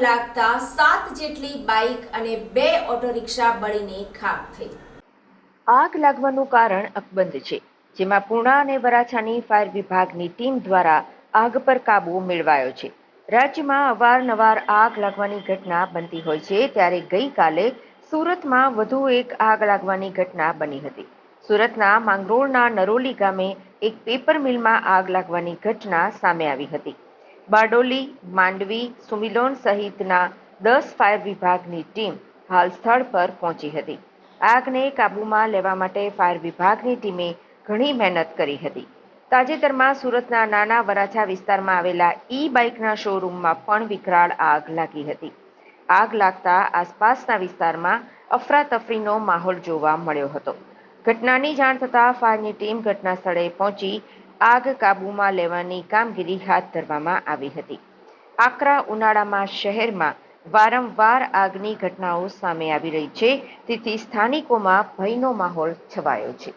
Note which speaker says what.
Speaker 1: લાગતા સાત જેટલી બાઇક અને બે ઓટો રિક્ષા બળીને ખાક થઈ.
Speaker 2: આગ લાગવાનું કારણ અકબંધ છે, જેમાં પૂર્ણા અને વરાછાની ફાયર વિભાગની ટીમ દ્વારા આગ પર કાબુ મેળવાયો છે. રાજ્યમાં અવારનવાર આગ લાગવાની ઘટના બનતી હોય છે, ત્યારે ગઈકાલે સુરતમાં વધુ એક આગ લાગવાની ઘટના બની હતી. સુરતના માંગરોળના નરોલી ગામે એક પેપર મિલમાં આગ લાગવાની ઘટના સામે આવી હતી. બારડોલી, માંડવી, સુમિલોન સહિતના દસ ફાયર વિભાગની ટીમ હાલ સ્થળ પર પહોંચી હતી. આગને કાબૂમાં લેવા માટે ફાયર વિભાગની ટીમે ઘણી મહેનત કરી હતી. તાજેતરમાં સુરતના નાના વરાછા વિસ્તારમાં આવેલા ઈ બાઇકના શોરૂમમાં પણ વિકરાળ આગ લાગી હતી. આગ લાગતા આસપાસના વિસ્તારમાં અફરાતફરીનો માહોલ જોવા મળ્યો હતો. ઘટનાની જાણ થતાં ફાયરની ટીમ ઘટના સ્થળે પહોંચી આગ કાબૂમાં લેવાની કામગીરી હાથ ધરવામાં આવી હતી. આકરા ઉનાળામાં શહેરમાં વારંવાર આગની ઘટનાઓ સામે આવી રહી છે. તેથી સ્થાનિકોમાં ભયનો માહોલ છવાયો છે.